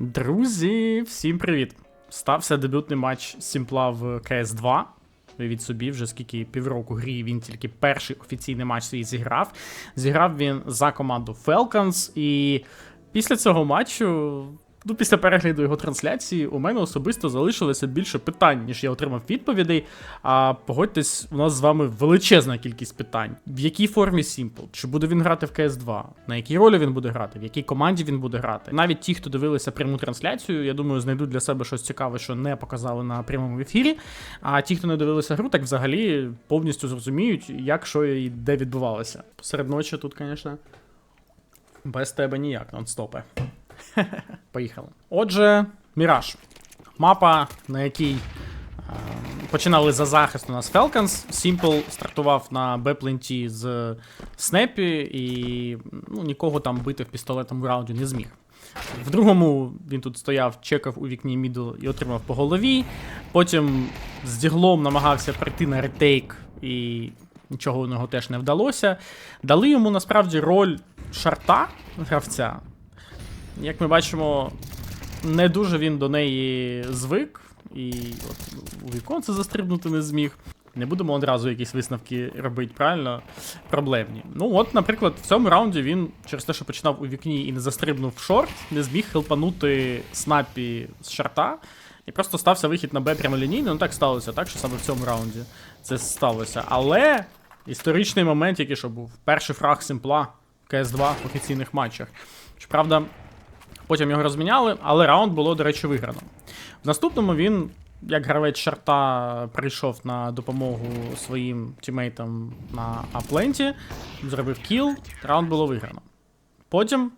Друзі, всім привіт! Стався дебютний матч Сімпла в cs 2 від собі, вже скільки півроку грі він тільки перший офіційний матч свій зіграв. Зіграв він за команду Falcons, і після цього матчу, ну, після перегляду його трансляції, у мене особисто залишилося більше питань, ніж я отримав відповідей. А погодьтесь, у нас з вами величезна кількість питань. В якій формі Simple? Чи буде він грати в cs 2 На якій ролі він буде грати? В якій команді він буде грати? Навіть ті, хто дивилися пряму трансляцію, я думаю, знайдуть для себе щось цікаве, що не показали на прямому ефірі. А ті, хто не дивилися гру, так взагалі повністю зрозуміють, як що і де відбувалося. Посеред ночі тут, звісно. Без тебе ніяк, нон-стопе. Поїхали. Отже, Міраж. Мапа, на якій е, починали за захист у нас Falcons. Simple стартував на Б-пленті з Снепі і ну, нікого там бити в пістолетом в раунді не зміг. В другому він тут стояв, чекав у вікні мідл і отримав по голові. Потім з діглом намагався прийти на ретейк, і нічого у нього теж не вдалося. Дали йому насправді роль шарта гравця. Як ми бачимо, не дуже він до неї звик, і от у віконце застрибнути не зміг. Не будемо одразу якісь висновки робити, правильно? Проблемні. Ну, от, наприклад, в цьому раунді він через те, що починав у вікні і не застрибнув в шорт, не зміг хелпанути снапі з шарта. І просто стався вихід на Б прямолінійно. Ну так сталося, так, що саме в цьому раунді це сталося. Але історичний момент, який що був, перший фраг Симпла в КС2 в офіційних матчах. Щоправда, Потім його розміняли, але раунд було, до речі, виграно. В наступному він, як гравець шарта, прийшов на допомогу своїм тімейтам на апленті, зробив кіл, раунд було виграно. Потім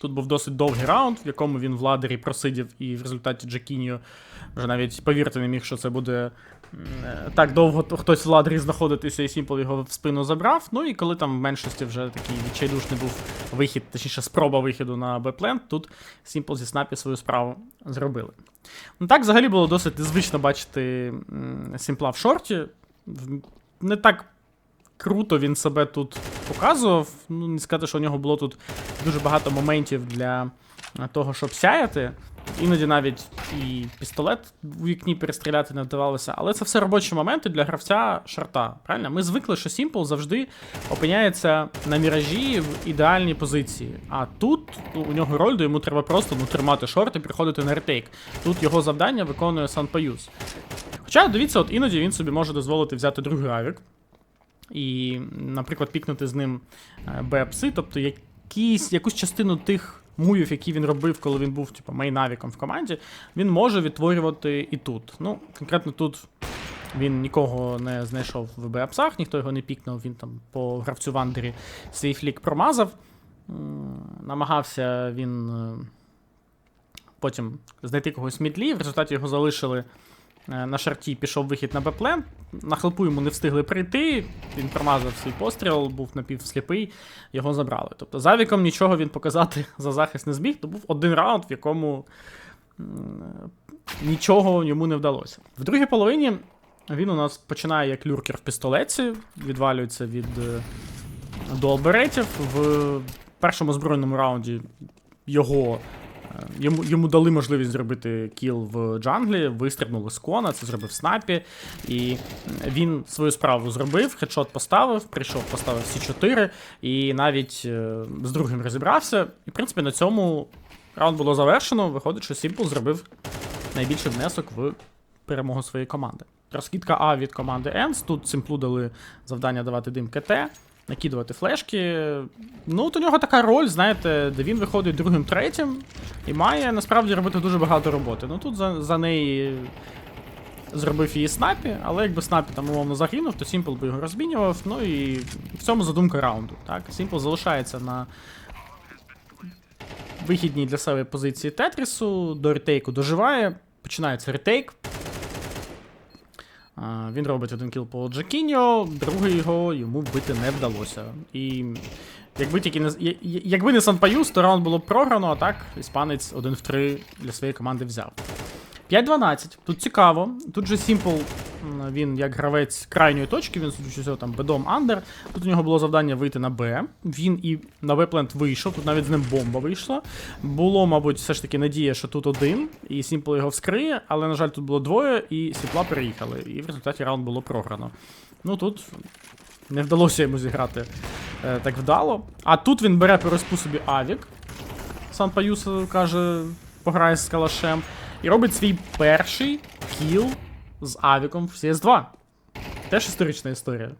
тут був досить довгий раунд, в якому він в ладері просидів, і в результаті Джакіньо вже навіть повірити не міг, що це буде е, так довго хтось в ладері знаходитися, і Сімпл його в спину забрав. Ну і коли там в меншості вже такий відчайдушний був вихід, точніше, спроба виходу на Б-плент, тут Сімпл зі снапі свою справу зробили. Ну так, взагалі було досить незвично бачити Сімпла в шорті. Не так круто він себе тут показував. Ну, не сказати, що у нього було тут дуже багато моментів для е, того, щоб сяяти. Іноді навіть і пістолет у вікні перестріляти не вдавалося, але це все робочі моменти для гравця шарта. Правильно? Ми звикли, що Simple завжди опиняється на міражі в ідеальній позиції. А тут у нього роль, йому треба просто ну, тримати шорт і приходити на ретейк. Тут його завдання виконує Санпаюз. Хоча, дивіться, от іноді він собі може дозволити взяти другий авік і, наприклад, пікнути з ним е, бепси, тобто якісь, якусь частину тих мувів, які він робив, коли він був типу, мейнавіком в команді, він може відтворювати і тут. Ну, конкретно тут він нікого не знайшов в бепсах, ніхто його не пікнув, він там по гравцю Вандері свій флік промазав. Намагався він е, потім знайти когось в мідлі, в результаті його залишили на шарті пішов вихід на Б-плен. На хелпу йому не встигли прийти. Він промазав свій постріл, був напівсліпий, його забрали. Тобто за віком нічого він показати за захист не зміг. То був один раунд, в якому нічого йому не вдалося. В другій половині він у нас починає як люркер в пістолеті, відвалюється від е, дуалберетів. В першому збройному раунді його Е, Йому, йому дали можливість зробити кіл в джанглі, вистрибнули з кона, це зробив снапі. І він свою справу зробив, хедшот поставив, прийшов, поставив всі 4 і навіть е, з другим розібрався. І, в принципі, на цьому раунд було завершено. Виходить, що Simple зробив найбільший внесок в перемогу своєї команди. Розкидка А від команди Ends. Тут Сімплу дали завдання давати дим КТ накидувати флешки. Ну, от у нього така роль, знаєте, де він виходить другим, третім і має насправді робити дуже багато роботи. Ну тут за, за неї зробив її снапі, але якби снапі там умовно загинув, то Сімпл би його розмінював. Ну і в цьому задумка раунду. Так, Сімпл залишається на вихідній для себе позиції Тетрісу, до ретейку доживає, починається ретейк. Він робить один кіл по Джакіньо, другий його йому вбити не вдалося. І якби тільки не якби не Санпаюс, то раунд було програно, а так іспанець 1 в 3 для своєї команди взяв. 5-12. Тут цікаво. Тут же М, Він як гравець крайньої точки, він судячи там бедом андер. Тут у нього було завдання вийти на Б. Він і на Б-плент вийшов, тут навіть з ним бомба вийшла. Було, мабуть, все ж таки надія, що тут один, і Сімпл його вскриє, але, на жаль, тут було двоє, і Сіпла переїхали. І в результаті раунд було програно. Ну тут не вдалося йому зіграти е, так вдало. А тут він бере переспу собі Авік. Сан Паюс каже, пограє з калашем. І робить свій перший кіл з Авіком в CS2. Теж історична історія.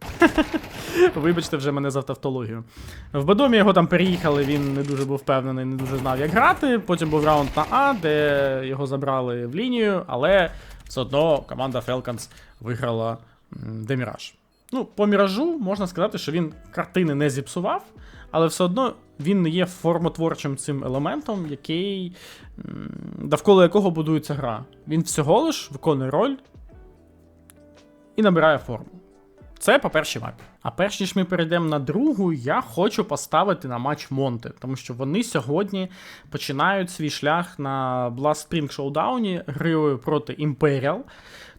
Вибачте вже мене за тавтологію. В Бадомі його там переїхали, він не дуже був впевнений, не дуже знав, як грати. Потім був раунд на А, де його забрали в лінію, але все одно команда Falcons виграла Деміраж. Ну, по міражу можна сказати, що він картини не зіпсував, але все одно він не є формотворчим цим елементом, який довкола якого будується гра. Він всього лиш виконує роль і набирає форму. Це по першій мапі. А перш ніж ми перейдемо на другу, я хочу поставити на матч Монте, тому що вони сьогодні починають свій шлях на Blast Spring Showdown грою проти Imperial.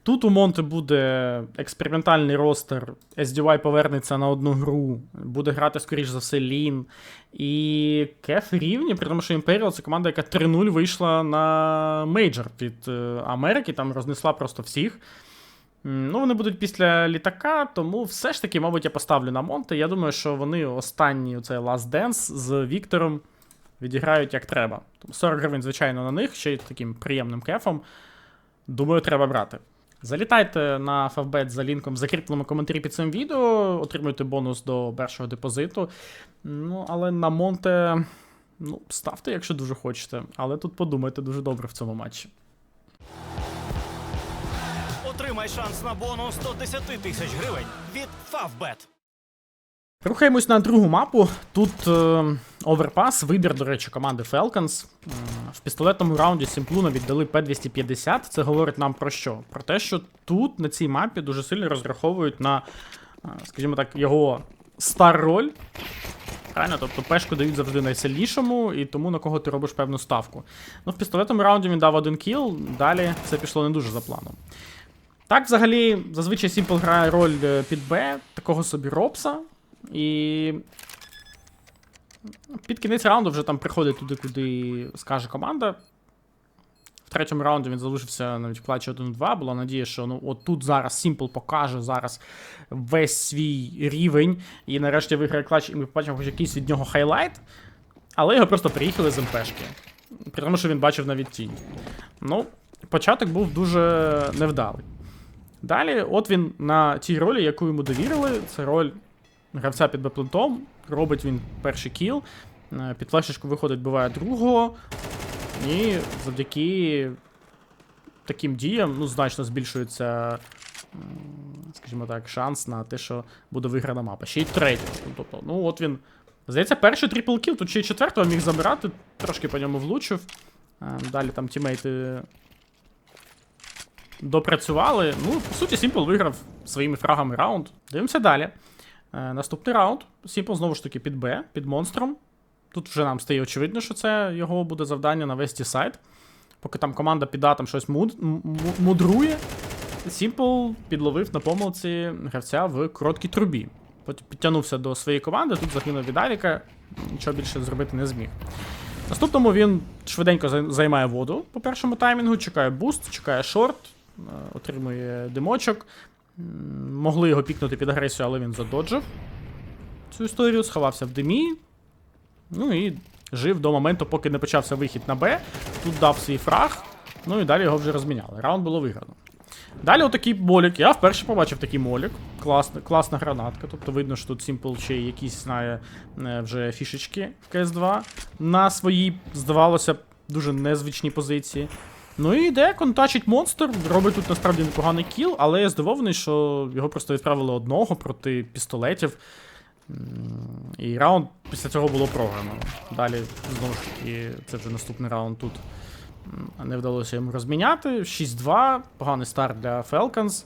Тут у Монте буде експериментальний ростер. SDY повернеться на одну гру, буде грати, скоріш за все, Лін. І Кеф рівні, при тому, що Imperial це команда, яка 3-0 вийшла на мейджор від е, Америки, там рознесла просто всіх. Ну, вони будуть після літака, тому все ж таки, мабуть, я поставлю на Монте. Я думаю, що вони останній цей Last Dance з Віктором відіграють як треба. 40 гривень, звичайно, на них, ще й таким приємним кефом. Думаю, треба брати. Залітайте на Favbet за лінком в закріпленому коментарі під цим відео, отримуйте бонус до першого депозиту. Ну, але на Монте, ну, ставте, якщо дуже хочете. Але тут подумайте дуже добре в цьому матчі. Отримай шанс на бонус 110 тисяч гривень від Favbet. Рухаємось на другу мапу. Тут е, оверпас, вибір, до речі, команди Falcons. В пістолетному раунді Сімплуна віддали П-250. Це говорить нам про що? Про те, що тут на цій мапі дуже сильно розраховують на, е, скажімо так, його стар роль. Правильно, тобто пешку дають завжди найсильнішому, і тому на кого ти робиш певну ставку. Ну, в пістолетному раунді він дав один кіл, далі все пішло не дуже за планом. Так, взагалі, зазвичай Simple грає роль е, під Б, такого собі Робса. І під кінець раунду вже там приходить туди, куди скаже команда. В третьому раунді він залишився навіть в клатчі 1-2. Була надія, що ну, от тут зараз Simple покаже зараз весь свій рівень. І нарешті виграє клатч, і ми побачимо хоч якийсь від нього хайлайт. Але його просто приїхали з МПшки. При тому, що він бачив навіть тінь. Ну, початок був дуже невдалий. Далі, от він на тій ролі, яку йому довірили, це роль гравця під беплентом. Робить він перший кіл. е, Під флешечку виходить, буває другого. І завдяки таким діям ну, значно збільшується, скажімо так, шанс на те, що буде виграна мапа. Ще й третій. Тобто, ну от він. Здається, перший трипл кіл, тут ще й четвертого міг забирати, трошки по ньому влучив. Е, Далі там тімейти допрацювали. Ну, по суті, Сімпл виграв своїми фрагами раунд. Дивимося далі. Е, наступний раунд. Сімпл знову ж таки під Б, під монстром. Тут вже нам стає очевидно, що це його буде завдання на весь сайт. Поки там команда під А там щось муд, мудрує. Сімпл підловив на помилці гравця в короткій трубі. Потім підтягнувся до своєї команди, тут загинув від Авіка, нічого більше зробити не зміг. Наступному він швиденько займає воду по першому таймінгу, чекає буст, чекає шорт, отримує димочок. Могли його пікнути під агресію, але він задоджив цю історію, сховався в димі. Ну і жив до моменту, поки не почався вихід на Б. Тут дав свій фраг. Ну і далі його вже розміняли. Раунд було виграно. Далі отакий молік. Я вперше побачив такий молік. Класна, класна гранатка. Тобто видно, що тут Simple ще якісь знає е, вже фішечки в CS2 на своїй, здавалося дуже незвичній позиції. Ну і йде, контачить монстр, робить тут насправді непоганий кіл, але я здивований, що його просто відправили одного проти пістолетів. І раунд після цього було програно. Далі, знову ж таки, це вже наступний раунд тут. Не вдалося йому розміняти. 6-2, поганий старт для Falcons.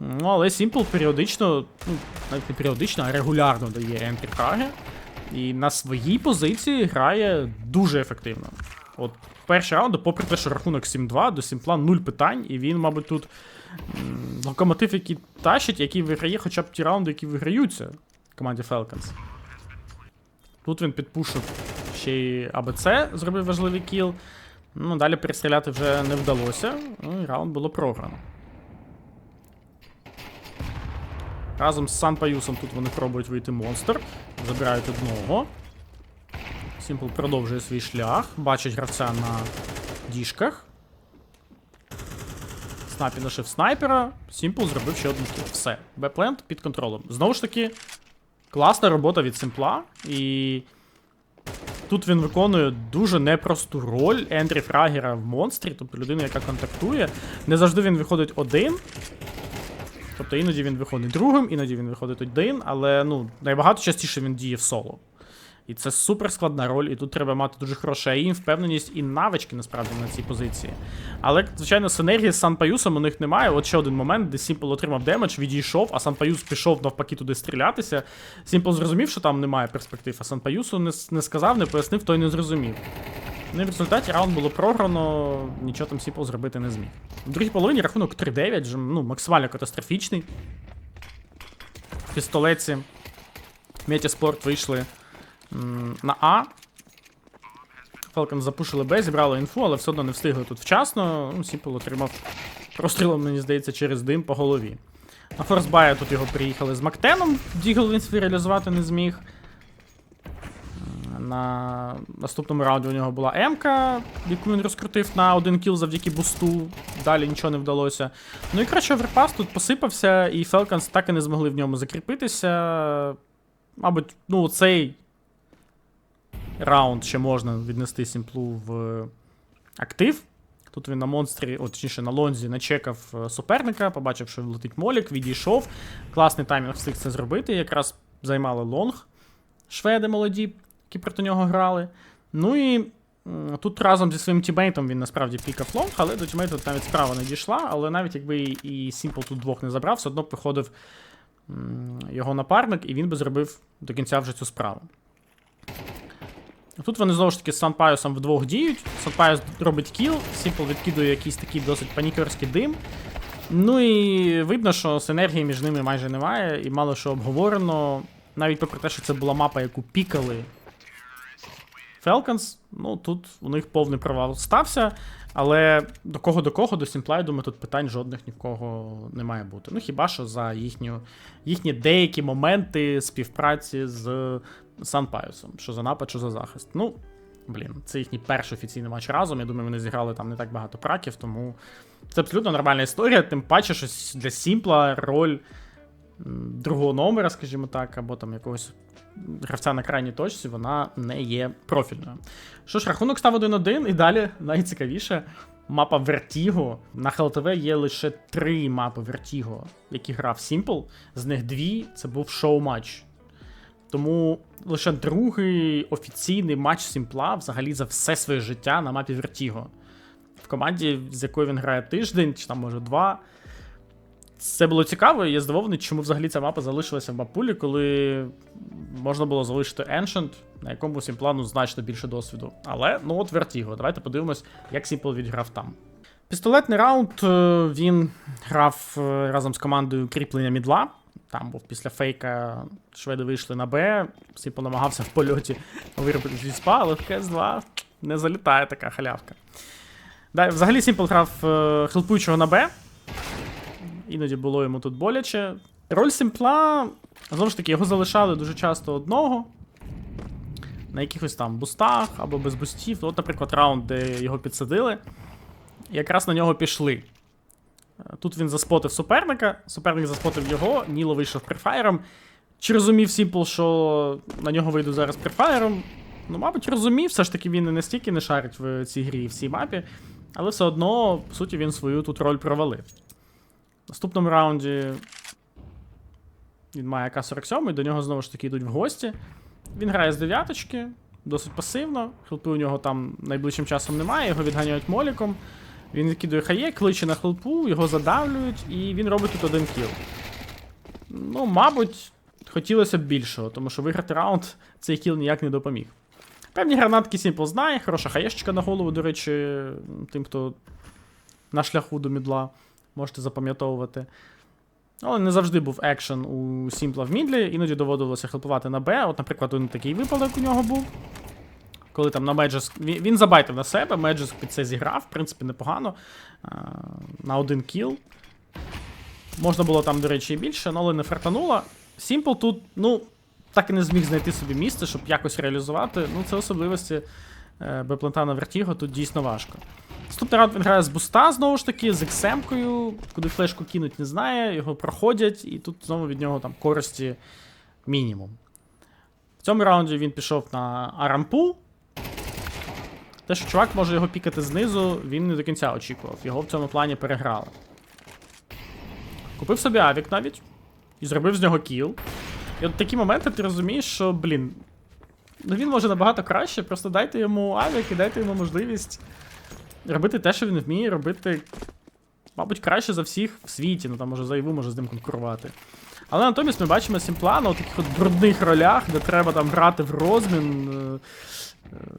Ну, але Simple періодично, ну, навіть не періодично, а регулярно дає ентрі фраги. І на своїй позиції грає дуже ефективно. От перший раунд, попри те, що рахунок 7-2, до Сімпла 0 питань, і він, мабуть, тут локомотив, який тащить, який виграє хоча б ті раунди, які виграються команді Falcons. Тут він підпушив ще й АБЦ, зробив важливий кіл. Ну, далі перестріляти вже не вдалося. Ну і раунд було програно. Разом з Сан Паюсом тут вони пробують вийти монстр. Забирають одного. Сімпл продовжує свій шлях. Бачить гравця на діжках. Снапі нашив снайпера. Сімпл зробив ще один кіл. Все. Беплент під контролем. Знову ж таки, класна робота від Сімпла. І тут він виконує дуже непросту роль Ендрі Фрагера в монстрі, тобто людина, яка контактує. Не завжди він виходить один. Тобто іноді він виходить другим, іноді він виходить один, але ну, найбагато частіше він діє в соло. І це супер складна роль, і тут треба мати дуже хороший аїм, впевненість і навички насправді на цій позиції. Але, звичайно, синергії з Сан Паюсом у них немає. От ще один момент, де Сімпл отримав демедж, відійшов, а Сан Паюс пішов навпаки туди стрілятися. Сімпл зрозумів, що там немає перспектив, а Сан Паюсу не, не сказав, не пояснив, той не зрозумів. Ну і в результаті раунд було програно, нічого там Сімпл зробити не зміг. В другій половині рахунок 3-9, ну, максимально катастрофічний. В пістолеці Метіспорт вийшли м, на А. Falcons запушили Б, зібрали інфу, але все одно не встигли тут вчасно. Ну, Сімпл отримав прострілом, мені здається, через дим по голові. На Форсбая тут його приїхали з Мактеном, Дігл він реалізувати не зміг. На наступному раунді у нього була М-ка, яку він розкрутив на один кіл завдяки бусту. Далі нічого не вдалося. Ну і коротше, оверпас тут посипався, і Falcons так і не змогли в ньому закріпитися. Мабуть, ну, цей раунд ще можна віднести Сімплу в актив. Тут він на монстрі, о, точніше на лонзі, начекав е, суперника, побачив, що летить молік, відійшов. Класний таймінг встиг це зробити. Якраз займали лонг шведи молоді, які проти нього грали. Ну і тут разом зі своїм тімейтом він насправді пікав лонг, але до тімейту навіть справа не дійшла. Але навіть якби і Сімпл тут двох не забрав, все одно приходив його напарник, і він би зробив до кінця вже цю справу. Тут вони знову ж таки з Санпайосом вдвох діють. Санпайос робить кіл, Сімпл відкидує якийсь такий досить панікерський дим. Ну і видно, що синергії між ними майже немає, і мало що обговорено. Навіть попри те, що це була мапа, яку пікали Falcons, ну тут у них повний провал стався. Але до кого до кого, до Сімпла, я думаю, тут питань жодних ні в кого не має бути. Ну хіба що за їхню, їхні деякі моменти співпраці з Санпайосом, що за напад, що за захист. Ну, блін, це їхній перший офіційний матч разом. Я думаю, вони зіграли там не так багато праків, тому це абсолютно нормальна історія. Тим паче, що для Сімпла роль другого номера, скажімо так, або там якогось гравця на крайній точці, вона не є профільною. Що ж, рахунок став 1-1, і далі найцікавіше. Мапа Vertigo. На HLTV є лише три мапи Vertigo, які грав Simple. З них дві це був шоу-матч. Тому лише другий офіційний матч Сімпла взагалі за все своє життя на мапі Vertigo. В команді, з якою він грає тиждень, чи там може два. Це було цікаво, і я здивований, чому взагалі ця мапа залишилася в мапулі, коли можна було залишити Ancient, на якому Сімплану значно більше досвіду. Але ну от Vertigo. Давайте подивимось, як Сімпл відграв там. Пістолетний раунд е, він грав е, разом з командою кріплення мідла. Там був після фейка шведи вийшли на Б. Сімпл намагався в польоті виробити з віспа, але в КС2 не залітає така халявка. Да, взагалі Сімпл грав е, хелпуючого на Б. Іноді було йому тут боляче. Роль Сімпла, знову ж таки, його залишали дуже часто одного. На якихось там бустах або без бустів. От, наприклад, раунд, де його підсадили. І якраз на нього пішли. Тут він заспотив суперника, суперник заспотив його, Ніло вийшов префайром. Чи розумів Сімпл, що на нього вийду зараз префайром? Ну, мабуть, розумів, все ж таки він не настільки не шарить в цій грі і в цій мапі, але все одно, по суті, він свою тут роль провалив. В наступному раунді він має АК-47, і до нього знову ж таки йдуть в гості. Він грає з дев'яточки, досить пасивно. Хелпи у нього там найближчим часом немає, його відганяють моліком. Він відкидує хає, кличе на хелпу, його задавлюють, і він робить тут один кіл. Ну, мабуть, хотілося б більшого, тому що виграти раунд цей кіл ніяк не допоміг. Певні гранатки Simple знає, хороша хаєшечка на голову, до речі, тим, хто на шляху до мідла, можете запам'ятовувати. Але не завжди був екшен у Сімпла в мідлі, іноді доводилося хелпувати на Б. От, наприклад, один такий випадок у нього був. Коли там на Меджес. Він, він забайтив на себе, Меджес під це зіграв, в принципі, непогано. А, на один кіл. Можна було там, до речі, і більше, але не фартануло. Сімпл тут, ну, так і не зміг знайти собі місце, щоб якось реалізувати. Ну, це особливості е, Беплента Вертіго тут дійсно важко. Наступний раунд він грає з буста, знову ж таки, з ексемкою, куди флешку кинуть, не знає, його проходять, і тут знову від нього там користі мінімум. В цьому раунді він пішов на Арампу. Те, що чувак може його пікати знизу, він не до кінця очікував. Його в цьому плані переграли. Купив собі авік навіть і зробив з нього кіл. І от такі моменти ти розумієш, що, блін, ну він може набагато краще, просто дайте йому авік і дайте йому можливість робити те, що він вміє робити, мабуть, краще за всіх в світі. Ну там може за Іву може з ним конкурувати. Але натомість ми бачимо Сімплана у таких от брудних ролях, де треба там грати в розмін, е,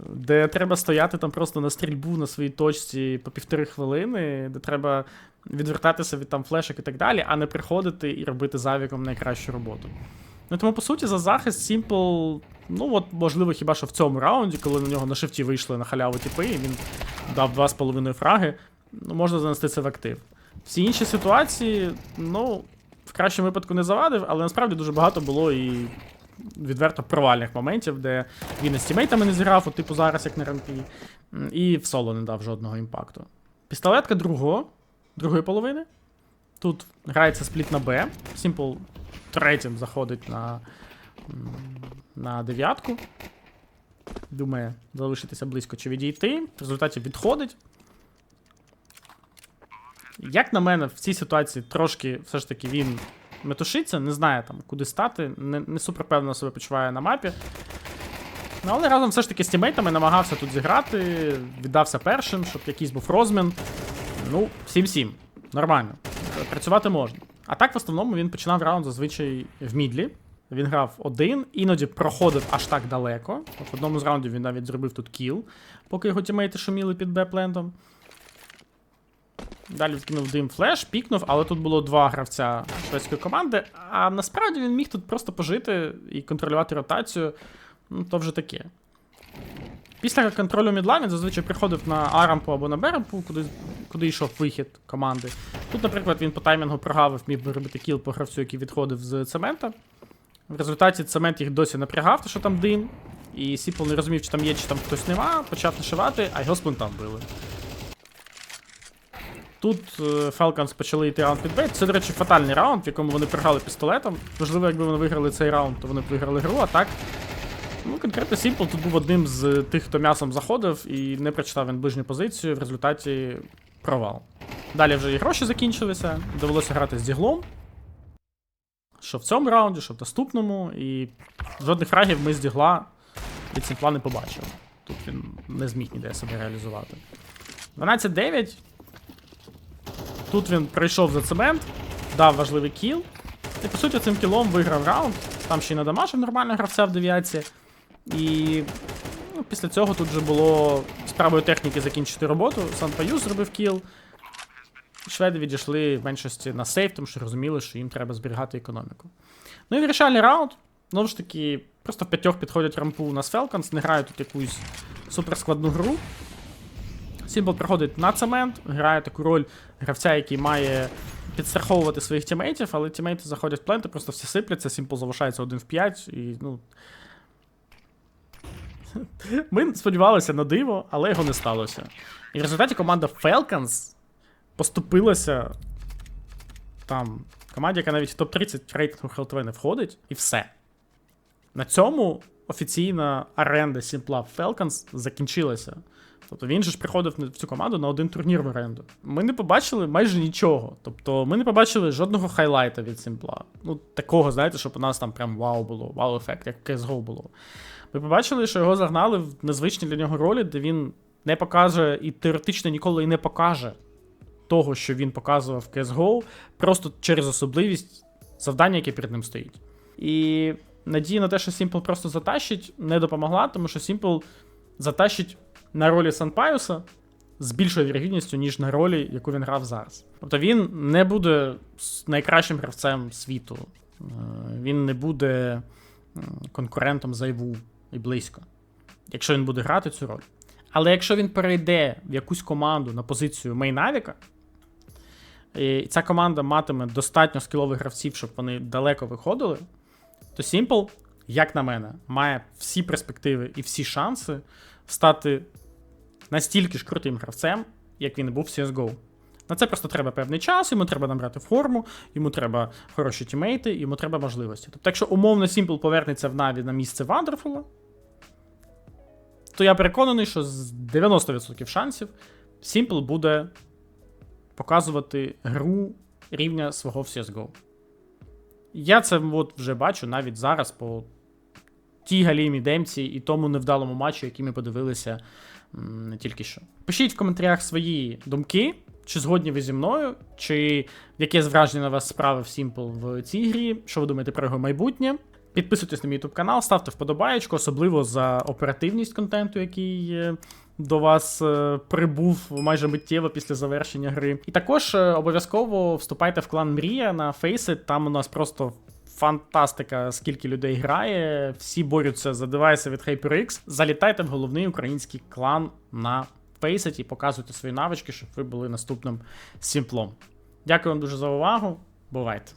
де треба стояти там просто на стрільбу на своїй точці по півтори хвилини, де треба відвертатися від там флешок і так далі, а не приходити і робити завіком найкращу роботу. Ну тому, по суті, за захист Simple, ну от, можливо, хіба що в цьому раунді, коли на нього на шифті вийшли на халяву тіпи, і він дав 2,5 фраги, ну, можна занести це в актив. Всі інші ситуації, ну, в кращому випадку не завадив, але насправді дуже багато було і відверто провальних моментів, де він із тімейтами не зіграв, от, типу зараз, як на рампі, і в соло не дав жодного імпакту. Пістолетка другого, другої половини. Тут грається спліт на Б. Simple третім заходить на, на дев'ятку. Думає залишитися близько чи відійти. В результаті відходить. Як на мене, в цій ситуації трошки все ж таки він метушиться, не знає там, куди стати, не, не супер певно себе почуває на мапі. Ну, але разом все ж таки з тімейтами намагався тут зіграти, віддався першим, щоб якийсь був розмін. Ну, 7-7. Нормально. Працювати можна. А так, в основному, він починав раунд зазвичай в мідлі. Він грав один, іноді проходив аж так далеко. В одному з раундів він навіть зробив тут кіл, поки його тімейти шуміли під Б-плентом. Далі вкинув дим флеш, пікнув, але тут було два гравця шведської команди. А насправді він міг тут просто пожити і контролювати ротацію. Ну, то вже таке. Після контролю мідла він зазвичай приходив на Арампу або на Берампу, куди, куди йшов вихід команди. Тут, наприклад, він по таймінгу прогавив, міг би робити кіл по гравцю, який відходив з цемента. В результаті цемент їх досі напрягав, тому що там дим. І Сіпл не розумів, чи там є, чи там хтось нема, почав нашивати, а його сплентом били. Тут е, Falcons почали йти раунд під бейт. Це, до речі, фатальний раунд, в якому вони програли пістолетом. Можливо, якби вони виграли цей раунд, то вони б виграли гру, а так. Ну, конкретно Simple тут був одним з тих, хто м'ясом заходив і не прочитав він ближню позицію, в результаті провал. Далі вже і гроші закінчилися, довелося грати з діглом. Що в цьому раунді, що в наступному, і жодних фрагів ми з дігла від Сімпла не побачили. Тут він не зміг ніде себе реалізувати. 12-9. Тут він пройшов за цемент, дав важливий кіл. І по суті цим кілом виграв раунд. Там ще й надамажив нормально гравця в дев'ятці. І ну, після цього тут вже було справою техніки закінчити роботу. Сам Паю зробив кіл. Шведи відійшли в меншості на сейф, тому що розуміли, що їм треба зберігати економіку. Ну і вирішальний раунд. Знову ж таки, просто в п'ятьох підходять рампу нас Falcons, не грають тут якусь суперскладну гру. Сімбл приходить на цемент, грає таку роль гравця, який має підстраховувати своїх тімейтів, але тімейти заходять в пленти, просто всі сипляться, Сімпл залишається 1 в 5, і ну. Ми сподівалися на диво, але його не сталося. І в результаті команда Falcons поступилася там команді, яка навіть в топ-30 рейтингу ХЛТВ не входить, і все. На цьому офіційна оренда Сімпла Falcons закінчилася. Тобто він же ж приходив в цю команду на один турнір в оренду. Ми не побачили майже нічого. Тобто ми не побачили жодного хайлайта від Сімпла. Ну, такого, знаєте, щоб у нас там прям вау було, вау-ефект, як CSGO було. Ми побачили, що його загнали в незвичні для нього ролі, де він не покаже і теоретично ніколи і не покаже того, що він показував в CSGO, просто через особливість завдання, яке перед ним стоїть. І надія на те, що Simple просто затащить, не допомогла, тому що Simple затащить на ролі Санпаюса з більшою вірогідністю, ніж на ролі, яку він грав зараз. Тобто він не буде найкращим гравцем світу, Е, він не буде конкурентом за Іву і близько, якщо він буде грати цю роль. Але якщо він перейде в якусь команду на позицію мейнавіка, і ця команда матиме достатньо скілових гравців, щоб вони далеко виходили, то Simple, як на мене, має всі перспективи і всі шанси стати настільки ж крутим гравцем, як він був в CSGO. На це просто треба певний час, йому треба набрати форму, йому треба хороші тімейти, йому треба можливості. Тобто, якщо умовно Simple повернеться в Наві на місце Вандерфула, то я переконаний, що з 90% шансів Simple буде показувати гру рівня свого в CSGO. Я це от вже бачу навіть зараз по тій галімій демці і тому невдалому матчу, який ми подивилися м, тільки що. Пишіть в коментарях свої думки, чи згодні ви зі мною, чи яке враження на вас справив Simple в цій грі, що ви думаєте про його майбутнє. Підписуйтесь на мій YouTube канал, ставте вподобаєчку, особливо за оперативність контенту, який е, до вас е, прибув майже миттєво після завершення гри. І також е, обов'язково вступайте в клан Мрія на Faceit, там у нас просто. Фантастика, скільки людей грає, всі борються за девайси від HyperX. Залітайте в головний український клан на Faceit і показуйте свої навички, щоб ви були наступним сімплом. Дякую вам дуже за увагу. Бувайте!